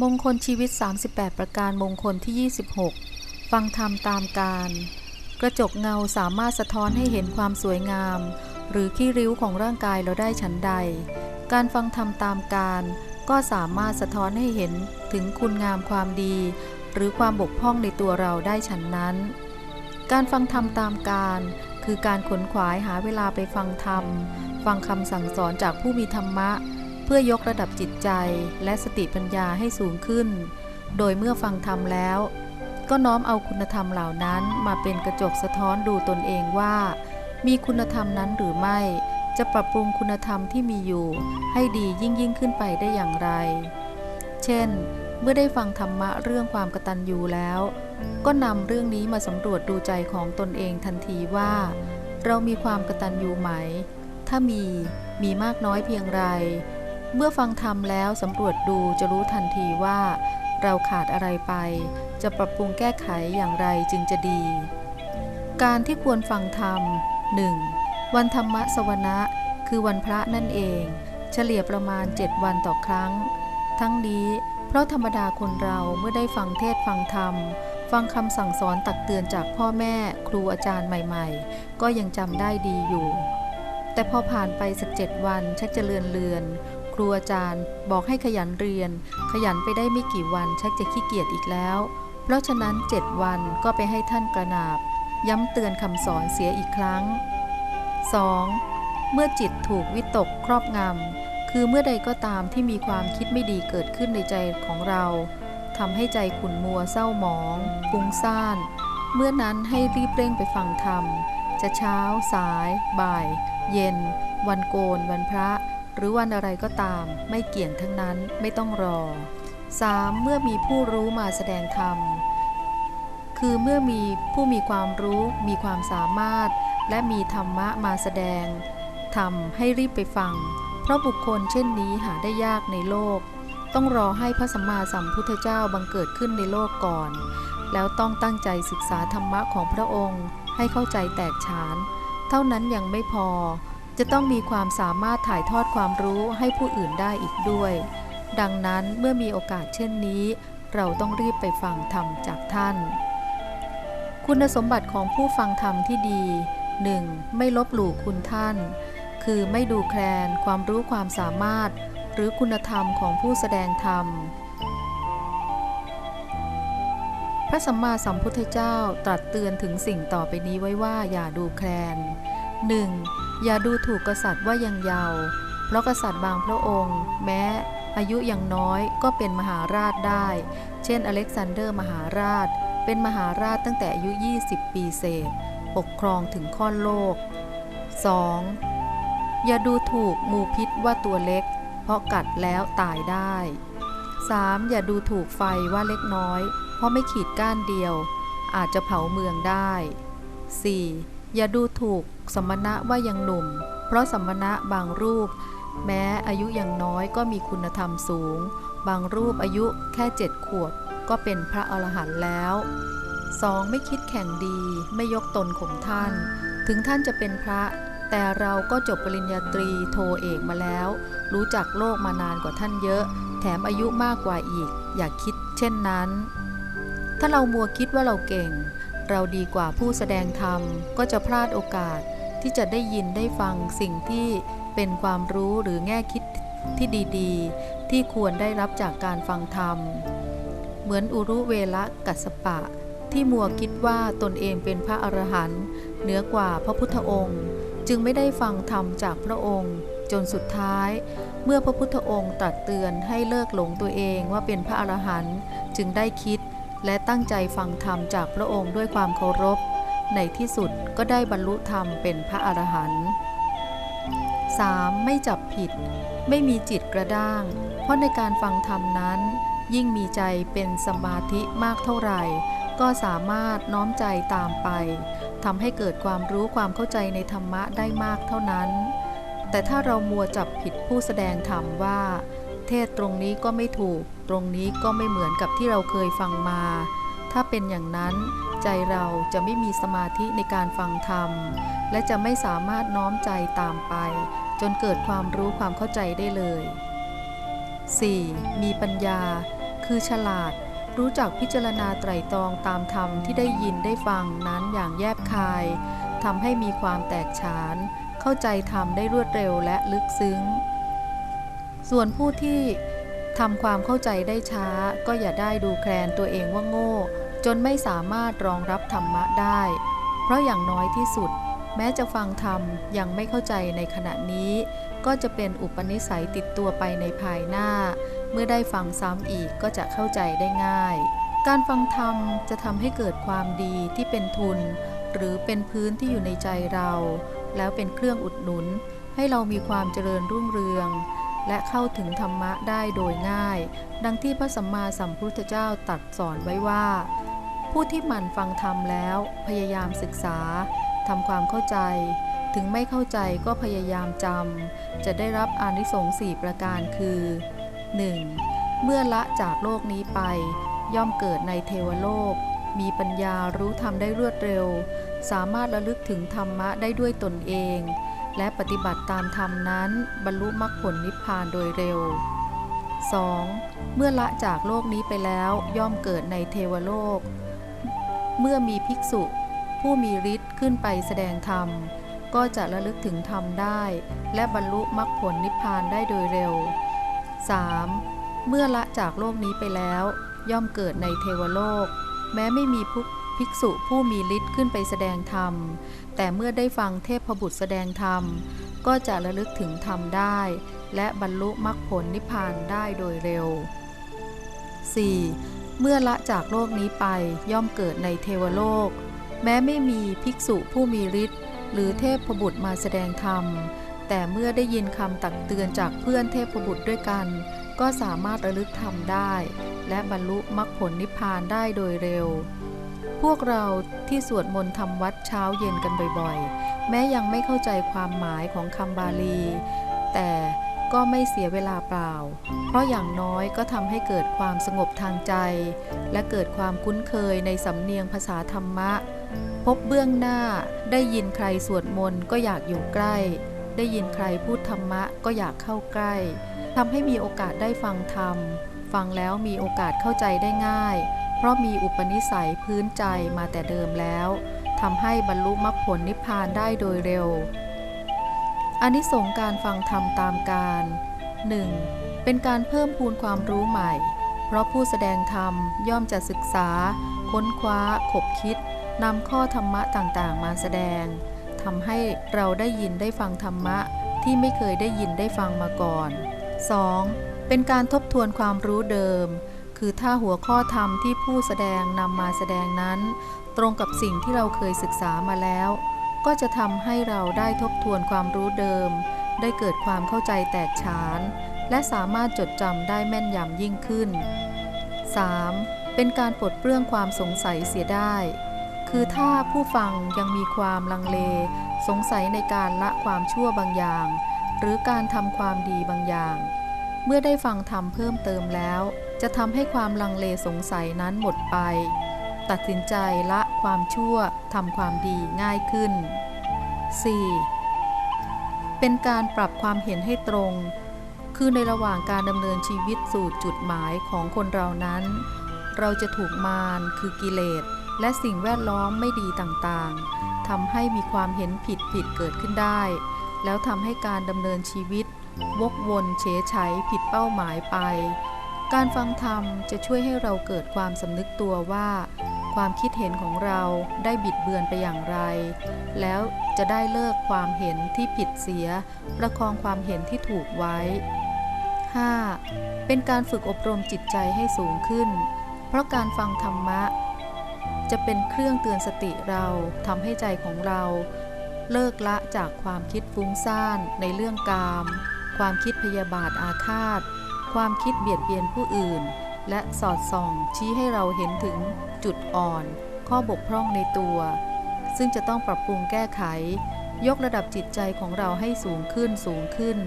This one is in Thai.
มงคลชีวิต 38 ประการมงคลที่ 26 ฟังธรรมตามการ กระจกเงาสามารถสะท้อนให้เห็นความสวยงาม หรือขี้ริ้วของร่างกายเราได้ฉันใด การฟังธรรมตามการ ก็สามารถสะท้อนให้เห็นถึงคุณงามความดี หรือความบกพร่องในตัวเราได้ฉันนั้น การฟังธรรมตามการ คือการขนขวายหาเวลาไปฟังธรรม ฟังคำสั่งสอนจากผู้มีธรรมะ เพื่อยกระดับจิตใจและสติปัญญาให้สูงขึ้น โดยเมื่อฟังธรรมแล้ว ก็น้อมเอาคุณธรรมเหล่านั้นมาเป็นกระจกสะท้อนดูตนเองว่า มีคุณธรรมนั้นหรือไม่ จะปรับปรุงคุณธรรมที่มีอยู่ ให้ดียิ่งยิ่งขึ้นไปได้อย่างไร เช่น เมื่อได้ฟังธรรมะเรื่องความกตัญญูแล้ว ก็นำเรื่องนี้มาสำรวจดูใจของตนเองทันทีว่า เรามีความกตัญญูไหม ถ้ามี มีมากน้อยเพียงไร เมื่อฟังธรรมแล้วสำรวจดูจะรู้ทันทีว่า เราขาดอะไรไป จะปรับปรุงแก้ไขอย่างไรจึงจะดี การที่ควรฟังธรรม 1. วันธรรมสวนะคือวันพระนั่นเอง เฉลี่ยประมาณ 7 วันต่อครั้ง ทั้งนี้เพราะธรรมดาคนเราเมื่อได้ฟังเทศฟังธรรม ฟังคำสั่งสอนตักเตือนจากพ่อแม่ครูอาจารย์ใหม่ๆ ก็ยังจำได้ดีอยู่ แต่พอผ่านไปสักเจ็ดวันชักจะเลือนเลือน ครูอาจารย์ บอกให้ขยันเรียน ขยันไปได้ไม่กี่วันชักจะขี้เกียจอีกแล้ว เพราะฉะนั้นเจ็ดวันก็ไปให้ท่านกระนาบ ย้ำเตือนคำสอนเสียอีกครั้ง 2. เมื่อจิตถูกวิตกครอบงำคือเมื่อใดก็ตามที่มีความคิดไม่ดีเกิดขึ้นในใจของเราทำให้ใจขุ่นมัวเศร้าหมองฟุ้งซ่าน เมื่อนั้นให้รีบเร่งไปฟังธรรม จะเช้า สาย บ่าย เย็น วันโกน วันพระ หรือวันอะไรก็ตาม ไม่เกี่ยงทั้งนั้นไม่ต้องรอ 3. เมื่อมีผู้รู้มาแสดงธรรม คือเมื่อมีผู้มีความรู้ มีความสามารถ และมีธรรมะมาแสดงทำให้รีบไปฟัง เพราะบุคคลเช่นนี้หาได้ยากในโลก ต้องรอให้พระสัมมาสัมพุทธเจ้าบังเกิดขึ้นในโลกก่อน แล้วต้องตั้งใจศึกษาธรรมะของพระองค์ ให้เข้าใจแตกฉาน เท่านั้นยังไม่พอ จะต้องมีความสามารถถ่ายทอดความรู้ให้ผู้อื่นได้อีกด้วย ดังนั้นเมื่อมีโอกาสเช่นนี้ เราต้องรีบไปฟังธรรมจากท่าน คุณสมบัติของผู้ฟังธรรมที่ดี 1. ไม่ลบหลู่คุณท่าน คือไม่ดูแคลนความรู้ความสามารถ หรือคุณธรรมของผู้แสดงธรรม พระสัมมาสัมพุทธเจ้าตรัสเตือนถึงสิ่งต่อไปนี้ไว้ว่าอย่าดูแคลน 1. อย่าดูถูกกษัตริย์ว่ายังเยาว์เพราะกษัตริย์บางพระองค์ แม้อายุยังน้อยก็เป็นมหาราชได้ เช่น อเล็กซานเดอร์มหาราช เป็นมหาราชตั้งแต่อายุ 20 ปีเศษ ปกครองถึงค่อนโลก 2. อย่าดูถูกงูพิษว่าตัวเล็ก เพราะกัดแล้วตายได้ 3. อย่าดูถูกไฟว่าเล็กน้อย เพราะไม่ขีดก้านเดียว อาจจะเผาเมืองได้ 4. อย่าดูถูกสมณะว่ายังหนุ่ม เพราะสมณะบางรูป แม้อายุยังน้อยก็มีคุณธรรมสูง บางรูปอายุแค่เจ็ดขวบก็เป็นพระอรหันต์แล้ว 2. ไม่คิดแข่งดีไม่ยกตนข่มท่าน ถึงท่านจะเป็นพระ แต่เราก็จบปริญญาตรีโทเอกมาแล้ว รู้จักโลกมานานกว่าท่านเยอะ แถมอายุมากกว่าอีก อย่าคิดเช่นนั้น ถ้าเรามัวคิดว่าเราเก่ง เราดีกว่าผู้แสดงธรรมก็จะพลาดโอกาสที่จะได้ยินได้ฟังสิ่งที่เป็นความรู้หรือแง่คิดที่ดีๆ ที่ควรได้รับจากการฟังธรรม เหมือนอุรุเวละกัสสปะ ที่มัวคิดว่าตนเองเป็นพระอรหันต์เหนือกว่าพระพุทธองค์ จึงไม่ได้ฟังธรรมจากพระองค์ จนสุดท้าย เมื่อพระพุทธองค์ตรัสเตือนให้เลิกหลงตัวเองว่าเป็นพระอรหันต์จึงได้คิด และตั้งใจฟังธรรมจากพระองค์ด้วยความเคารพ ในที่สุดก็ได้บรรลุธรรมเป็นพระอรหันต์ 3. ไม่จับผิด ไม่มีจิตกระด้าง เพราะในการฟังธรรมนั้น ยิ่งมีใจเป็นสมาธิมากเท่าไหร่ ก็สามารถน้อมใจตามไปทำให้เกิดความรู้ความเข้าใจในธรรมะได้มากเท่านั้น แต่ถ้าเรามัวจับผิดผู้แสดงธรรมว่า เทศตรงนี้ก็ไม่ถูก ตรงนี้ก็ไม่เหมือนกับที่เราเคยฟังมา ถ้าเป็นอย่างนั้น ใจเราจะไม่มีสมาธิในการฟังธรรม และจะไม่สามารถน้อมใจตามไป จนเกิดความรู้ความเข้าใจได้เลย 4. มีปัญญา คือฉลาด รู้จักพิจารณาไตรตรองตามธรรมที่ได้ยินได้ฟังนั้นอย่างแยบคายทำให้มีความแตกฉาน เข้าใจธรรมได้รวดเร็วและลึกซึ้ง ส่วนผู้ที่ทำความเข้าใจได้ช้า ก็อย่าได้ดูแคลนตัวเองว่าโง่ จนไม่สามารถรองรับธรรมะได้ เพราะอย่างน้อยที่สุด แม้จะฟังธรรมยังไม่เข้าใจในขณะนี้ ก็จะเป็นอุปนิสัยติดตัวไปในภายหน้า เมื่อได้ฟังซ้ำอีกก็จะเข้าใจได้ง่าย การฟังธรรมจะทำให้เกิดความดีที่เป็นทุน หรือเป็นพื้นที่อยู่ในใจเรา แล้วเป็นเครื่องอุดหนุน ให้เรามีความเจริญรุ่งเรือง และเข้าถึงธรรมะได้โดยง่าย ดังที่พระสัมมาสัมพุทธเจ้าตรัสสอนไว้ว่า ผู้ที่หมั่นฟังธรรมแล้ว พยายามศึกษาทำความเข้าใจ ถึงไม่เข้าใจก็พยายามจำจะได้รับอานิสงส์สี่ประการคือ 1. เมื่อละจากโลกนี้ไป ย่อมเกิดในเทวโลก มีปัญญารู้ธรรมได้รวดเร็ว สามารถระลึกถึงธรรมะได้ด้วยตนเอง และปฏิบัติตามธรรมนั้นบรรลุมรรคผลนิพพานโดยเร็ว 2. เมื่อละจากโลกนี้ไปแล้วย่อมเกิดในเทวโลก เมื่อมีภิกษุ ผู้มีฤทธิ์ขึ้นไปแสดงธรรม ก็จะระลึกถึงธรรมได้ และบรรลุมรรคผลนิพพานได้โดยเร็ว 3. เมื่อละจากโลกนี้ไปแล้ว ย่อมเกิดในเทวโลก แม้ไม่มีผู้ ภิกษุผู้มีฤทธิ์ขึ้นไปแสดงธรรม แต่เมื่อได้ฟังเทพบุตรแสดงธรรม ก็จะระลึกถึงธรรมได้ และบรรลุมรรคผลนิพพานได้โดยเร็ว 4. เมื่อละจากโลกนี้ไปย่อมเกิดในเทวโลก แม้ไม่มีภิกษุผู้มีฤทธิ์หรือเทพบุตรมาแสดงธรรม แต่เมื่อได้ยินคำตักเตือนจากเพื่อนเทพบุตรด้วยกัน ก็สามารถระลึกธรรมได้ และบรรลุมรรคผลนิพพานได้โดยเร็ว พวกเราที่สวดมนต์ทำวัดเช้าเย็นกันบ่อยๆ แม้ยังไม่เข้าใจความหมายของคำบาลี แต่ก็ไม่เสียเวลาเปล่า เพราะอย่างน้อยก็ทำให้เกิดความสงบทางใจ และเกิดความคุ้นเคยในสำเนียงภาษาธรรมะ พบเบื้องหน้าได้ยินใครสวดมนต์ก็อยากอยู่ใกล้ ได้ยินใครพูดธรรมะก็อยากเข้าใกล้ทำให้มีโอกาสได้ฟังธรรม ฟังแล้วมีโอกาสเข้าใจได้ง่าย เพราะมีอุปนิสัยพื้นใจมาแต่เดิมแล้วทำให้บรรลุมรรคผลนิพพานได้โดยเร็วอานิสงการฟังธรรมตามการ 1. เป็นการเพิ่มพูนความรู้ใหม่ เพราะผู้แสดงธรรมย่อมจะศึกษา ค้นคว้า ขบคิดนำข้อธรรมะต่างๆ มาแสดงทำให้เราได้ยินได้ฟังธรรมะที่ไม่เคยได้ยินได้ฟังมาก่อน 2. เป็นการทบทวนความรู้เดิม คือถ้าหัวข้อธรรมที่ผู้แสดงนำมาแสดงนั้น ตรงกับสิ่งที่เราเคยศึกษามาแล้ว ก็จะทำให้เราได้ทบทวนความรู้เดิม ได้เกิดความเข้าใจแตกฉาน และสามารถจดจำได้แม่นยำยิ่งขึ้น 3. เป็นการปลดเปลื้องความสงสัยเสียได้ คือถ้าผู้ฟังยังมีความลังเล สงสัยในการละความชั่วบางอย่าง หรือการทำความดีบางอย่าง เมื่อได้ฟังธรรมเพิ่มเติมแล้ว จะทำให้ความลังเลสงสัยนั้นหมดไป ตัดสินใจละความชั่วทำความดีง่ายขึ้น 4. เป็นการปรับความเห็นให้ตรง คือในระหว่างการดำเนินชีวิตสู่จุดหมายของคนเรานั้น เราจะถูกมารคือกิเลส และสิ่งแวดล้อมไม่ดีต่างๆทำให้มีความเห็นผิดผิดเกิดขึ้นได้ แล้วทำให้การดำเนินชีวิต วกวนเฉยไฉผิดเป้าหมายไป การฟังธรรมจะช่วยให้เราเกิดความสำนึกตัวว่า ความคิดเห็นของเราได้บิดเบือนไปอย่างไร แล้วจะได้เลิกความเห็นที่ผิดเสีย ประคองความเห็นที่ถูกไว้ 5. เป็นการฝึกอบรมจิตใจให้สูงขึ้น เพราะการฟังธรรมะ จะเป็นเครื่องเตือนสติเราทำให้ใจของเรา เลิกละจากความคิดฟุ้งซ่านในเรื่องกาม ความคิดพยาบาทอาฆาต ความคิดเบียดเบียนผู้อื่น และสอดส่องชี้ให้เราเห็นถึงจุดอ่อน ข้อบกพร่องในตัว ซึ่งจะต้องปรับปรุงแก้ไข ยกระดับจิตใจของเราให้สูงขึ้นสูงขึ้น